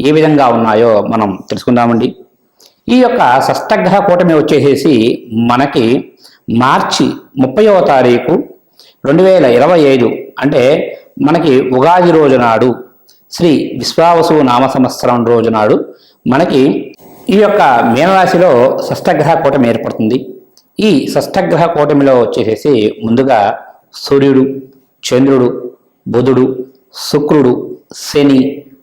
ఏ విధంగా ఉన్నాయో మనం తెలుసుకుందామండి. ఈ యొక్క షష్టగ్రహ కూటమి వచ్చేసేసి మనకి మార్చి ముప్పైవ తారీఖు రెండు వేల ఇరవై ఐదు అంటే మనకి ఉగాది రోజు నాడు శ్రీ విశ్వావసు నామ సంవత్సరం రోజు నాడు మనకి ఈ యొక్క మీనరాశిలో షష్టగ్రహ కూటమి ఏర్పడుతుంది. ఈ షష్టగ్రహ కూటమిలో వచ్చేసేసి ముందుగా సూర్యుడు చంద్రుడు బుధుడు శుక్రుడు శని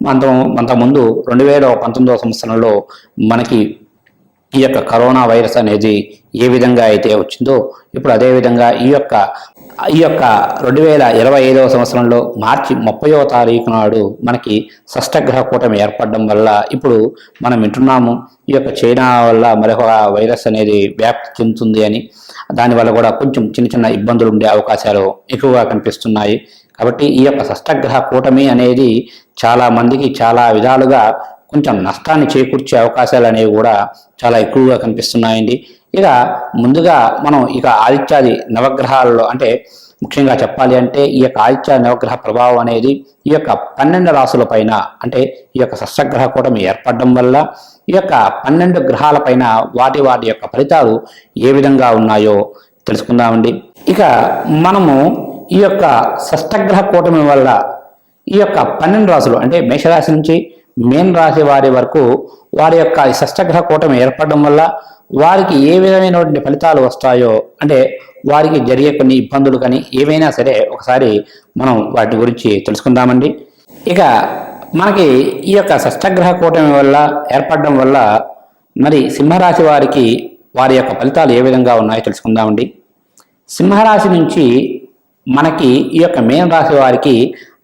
అంత అంతకుముందు రెండు వేల పంతొమ్మిదవ సంవత్సరంలో మనకి ఈ యొక్క కరోనా వైరస్ అనేది ఏ విధంగా అయితే వచ్చిందో ఇప్పుడు అదేవిధంగా ఈ యొక్క ఈ యొక్క రెండు వేల ఇరవై ఐదవ సంవత్సరంలో మార్చి ముప్పైవ తారీఖు నాడు మనకి షష్టగ్రహ కూటమి ఏర్పడడం వల్ల ఇప్పుడు మనం వింటున్నాము ఈ యొక్క చైనా వల్ల మరొక వైరస్ అనేది వ్యాప్తి చెందుతుంది అని. దానివల్ల కూడా కొంచెం చిన్న చిన్న ఇబ్బందులు ఉండే అవకాశాలు ఎక్కువగా కనిపిస్తున్నాయి. కాబట్టి ఈ యొక్క షష్టగ్రహ కూటమి అనేది చాలా మందికి చాలా విధాలుగా కొంచెం నష్టాన్ని చేకూర్చే అవకాశాలు అనేవి కూడా చాలా ఎక్కువగా కనిపిస్తున్నాయండి. ఇక ముందుగా మనం ఇక ఆదిత్యాది నవగ్రహాలలో అంటే ముఖ్యంగా చెప్పాలి అంటే ఈ యొక్క ఆదిత్య నవగ్రహ ప్రభావం అనేది ఈ యొక్క పన్నెండు రాసుల పైన అంటే ఈ యొక్క షష్టగ్రహ కూటమి ఏర్పడడం వల్ల ఈ యొక్క పన్నెండు గ్రహాల పైన వాటి వాటి యొక్క ఫలితాలు ఏ విధంగా ఉన్నాయో తెలుసుకుందామండి. ఇక మనము ఈ యొక్క షష్టగ్రహ కూటమి వల్ల ఈ యొక్క పన్నెండు రాశులు అంటే మేషరాశి నుంచి మేన్ రాశి వారి వరకు వారి యొక్క షష్టగ్రహ కూటమి ఏర్పడడం వల్ల వారికి ఏ విధమైనటువంటి ఫలితాలు వస్తాయో అంటే వారికి జరిగే కొన్ని ఇబ్బందులు కానీ ఏవైనా సరే ఒకసారి మనం వాటి గురించి తెలుసుకుందామండి. ఇక మనకి ఈ యొక్క షష్టగ్రహ కూటమి వల్ల ఏర్పడడం వల్ల మరి సింహరాశి వారికి వారి యొక్క ఫలితాలు ఏ విధంగా ఉన్నాయో తెలుసుకుందామండి. సింహరాశి నుంచి మనకి ఈ యొక్క మేన రాశి వారికి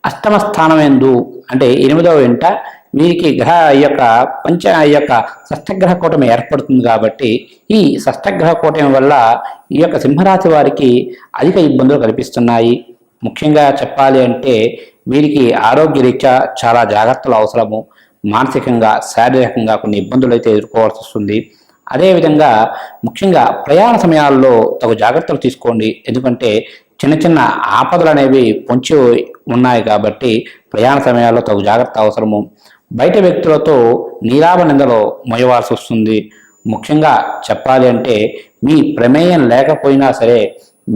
అష్టమ స్థానం ఎందు అంటే ఎనిమిదవ వెంట వీరికి గ్రహ యొక్క పంచ యొక్క షష్టగ్రహ కూటమి ఏర్పడుతుంది కాబట్టి ఈ షష్టగ్రహ కూటమి వల్ల ఈ యొక్క సింహరాశి వారికి అధిక ఇబ్బందులు కనిపిస్తున్నాయి ముఖ్యంగా చెప్పాలి అంటే వీరికి ఆరోగ్య రీత్యా చాలా జాగ్రత్తలు అవసరము. మానసికంగా శారీరకంగా కొన్ని ఇబ్బందులు అయితే ఎదుర్కోవాల్సి వస్తుంది. అదేవిధంగా ముఖ్యంగా ప్రయాణ సమయాల్లో తగు జాగ్రత్తలు తీసుకోండి. ఎందుకంటే చిన్న చిన్న ఆపదలు అనేవి పొంచి ఉన్నాయి కాబట్టి ప్రయాణ సమయాల్లో తగు జాగ్రత్త అవసరము. బయట వ్యక్తులతో నీలాభ నిందలో మొయవాల్సి వస్తుంది. ముఖ్యంగా చెప్పాలి అంటే మీ ప్రమేయం లేకపోయినా సరే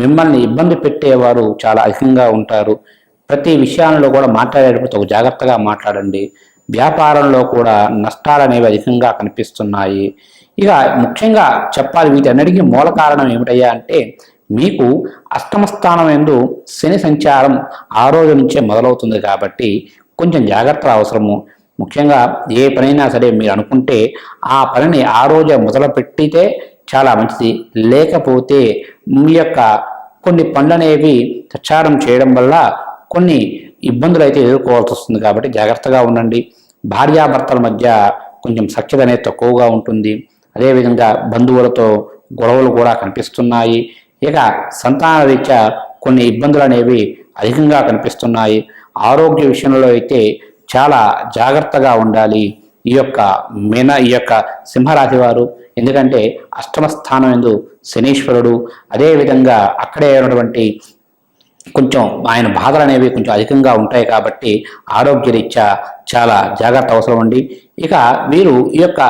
మిమ్మల్ని ఇబ్బంది పెట్టేవారు చాలా అధికంగా ఉంటారు. ప్రతి విషయాల్లో కూడా మాట్లాడేటప్పుడు తగు జాగ్రత్తగా మాట్లాడండి. వ్యాపారంలో కూడా నష్టాలు అనేవి అధికంగా కనిపిస్తున్నాయి. ఇక ముఖ్యంగా చెప్పాలి వీటన్నిటికీ మూల కారణం ఏమిటయ్యా అంటే మీకు అష్టమ స్థానం ఎందు శని సంచారం ఆ రోజు నుంచే మొదలవుతుంది కాబట్టి కొంచెం జాగ్రత్త అవసరము. ముఖ్యంగా ఏ పనైనా సరే మీరు అనుకుంటే ఆ పనిని ఆ రోజే మొదలు పెట్టితే చాలా మంచిది. లేకపోతే మీ యొక్క కొన్ని పనులనేవి ప్రచారం చేయడం వల్ల కొన్ని ఇబ్బందులు అయితే ఎదుర్కోవాల్సి వస్తుంది కాబట్టి జాగ్రత్తగా ఉండండి. భార్యాభర్తల మధ్య కొంచెం సఖ్యత అనేది తక్కువగా ఉంటుంది. అదేవిధంగా బంధువులతో గొడవలు కూడా కనిపిస్తున్నాయి. ఇక సంతాన రీత్యా కొన్ని ఇబ్బందులు అనేవి అధికంగా కనిపిస్తున్నాయి. ఆరోగ్య విషయంలో అయితే చాలా జాగ్రత్తగా ఉండాలి. ఈ యొక్క మీన ఈ యొక్క సింహరాశి వారు. ఎందుకంటే అష్టమ స్థానం ఎందు శనీశ్వరుడు. అదేవిధంగా అక్కడే ఉన్నటువంటి కొంచెం ఆయన బాధలు అనేవి కొంచెం అధికంగా ఉంటాయి కాబట్టి ఆరోగ్యరీత్యా చాలా జాగ్రత్త అవసరం అండి. ఇక వీరు ఈ యొక్క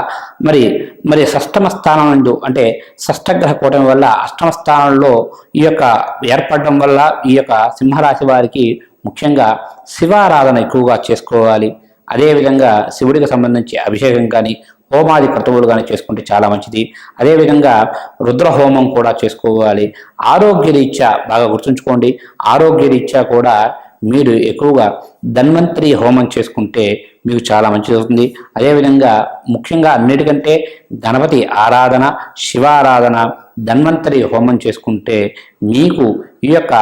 మరి మరి షష్టమ స్థానం నుండి అంటే షష్టగ్రహ కూటమి వల్ల అష్టమ స్థానంలో ఈ యొక్క ఏర్పడడం వల్ల ఈ యొక్క సింహరాశి వారికి ముఖ్యంగా శివారాధన ఎక్కువగా చేసుకోవాలి. అదేవిధంగా శివుడికి సంబంధించి అభిషేకం కానీ హోమాది క్రతువులు కానీ చేసుకుంటే చాలా మంచిది. అదేవిధంగా రుద్రహోమం కూడా చేసుకోవాలి. ఆరోగ్య రీత్యా బాగా గుర్తుంచుకోండి. ఆరోగ్య రీత్యా కూడా మీరు ఎక్కువగా ధన్వంతరి హోమం చేసుకుంటే మీకు చాలా మంచిది అవుతుంది. అదేవిధంగా ముఖ్యంగా అన్నిటికంటే గణపతి ఆరాధన శివారాధన ధన్వంతరి హోమం చేసుకుంటే మీకు ఈ యొక్క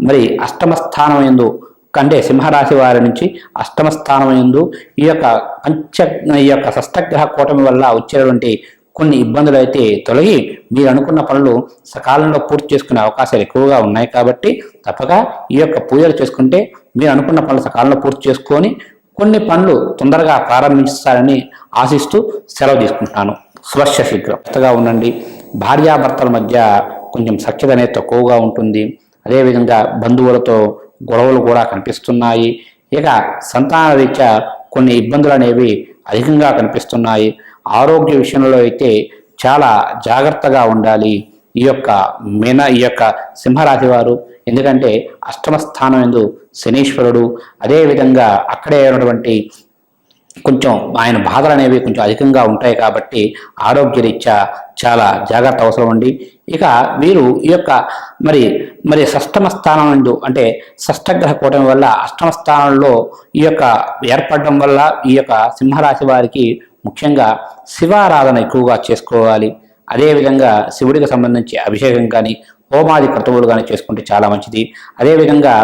మరి అష్టమ స్థానం ఎందు కంటే సింహరాశి వారి నుంచి అష్టమ స్థానం ఎందు ఈ యొక్క పంచ ఈ యొక్క షష్టగ్రహ కూటమి వల్ల వచ్చేటువంటి కొన్ని ఇబ్బందులు అయితే తొలగి మీరు అనుకున్న పనులు సకాలంలో పూర్తి చేసుకునే అవకాశాలు ఎక్కువగా ఉన్నాయి కాబట్టి తప్పక ఈ యొక్క పూజలు చేసుకుంటే మీరు అనుకున్న పనులు సకాలంలో పూర్తి చేసుకొని కొన్ని పనులు తొందరగా ప్రారంభిస్తారని ఆశిస్తూ సెలవు తీసుకుంటున్నాను. స్వచ్ఛ శీఘ్రం. ఉండండి. భార్యాభర్తల మధ్య కొంచెం సఖ్యత అనేది తక్కువగా ఉంటుంది. అదేవిధంగా బంధువులతో గొడవలు కూడా కనిపిస్తున్నాయి. ఇక సంతాన రీత్యా కొన్ని ఇబ్బందులు అనేవి అధికంగా కనిపిస్తున్నాయి. ఆరోగ్య విషయంలో అయితే చాలా జాగ్రత్తగా ఉండాలి. ఈ యొక్క మీన ఈ యొక్క సింహరాశి వారు ఎందుకంటే అష్టమ స్థానం ఎందు శనీశ్వరుడు అదేవిధంగా అక్కడే ఉన్నటువంటి కొంచెం ఆయన బాధలు అనేవి కొంచెం అధికంగా ఉంటాయి కాబట్టి ఆరోగ్యరీత్యా చాలా జాగ్రత్త అవసరం అండి. ఇక వీరు ఈ యొక్క మరి మరి షష్టమ స్థానం నుండి అంటే షష్టగ్రహ కూటమి వల్ల అష్టమ స్థానంలో ఈ యొక్క ఏర్పడడం వల్ల ఈ యొక్క సింహరాశి వారికి ముఖ్యంగా శివారాధన ఎక్కువగా చేసుకోవాలి. అదేవిధంగా శివుడికి సంబంధించి అభిషేకం కానీ హోమాది క్రతువులు కానీ చేసుకుంటే చాలా మంచిది. అదేవిధంగా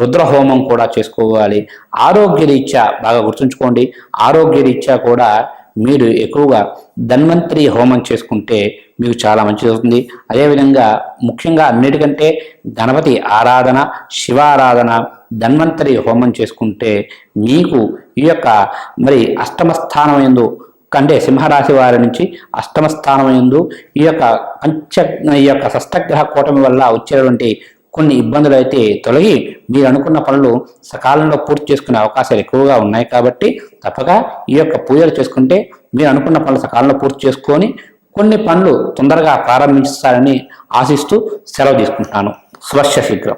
రుద్ర హోమం కూడా చేసుకోవాలి. ఆరోగ్య రీత్యా బాగా గుర్తుంచుకోండి. ఆరోగ్య రీత్యా కూడా మీరు ఎక్కువగా ధన్వంతరి హోమం చేసుకుంటే మీకు చాలా మంచిది అవుతుంది. అదేవిధంగా ముఖ్యంగా అన్నిటికంటే గణపతి ఆరాధన శివారాధన ధన్వంతరి హోమం చేసుకుంటే మీకు ఈ యొక్క మరి అష్టమ స్థానం ఎందు కంటే సింహరాశి వారి నుంచి అష్టమ స్థానం ఎందు ఈ యొక్క పంచ ఈ యొక్క షష్టగ్రహ కూటమి వల్ల వచ్చేటువంటి కొన్ని ఇబ్బందులు అయితే తొలగి మీరు అనుకున్న పనులు సకాలంలో పూర్తి చేసుకునే అవకాశాలు ఎక్కువగా ఉన్నాయి కాబట్టి తప్పక ఈ యొక్క పూజలు చేసుకుంటే మీరు అనుకున్న పనులు సకాలంలో పూర్తి చేసుకొని కొన్ని పనులు తొందరగా ప్రారంభిస్తారని ఆశిస్తూ సెలవు తీసుకుంటున్నాను. స్వచ్ఛ శీఘ్రం.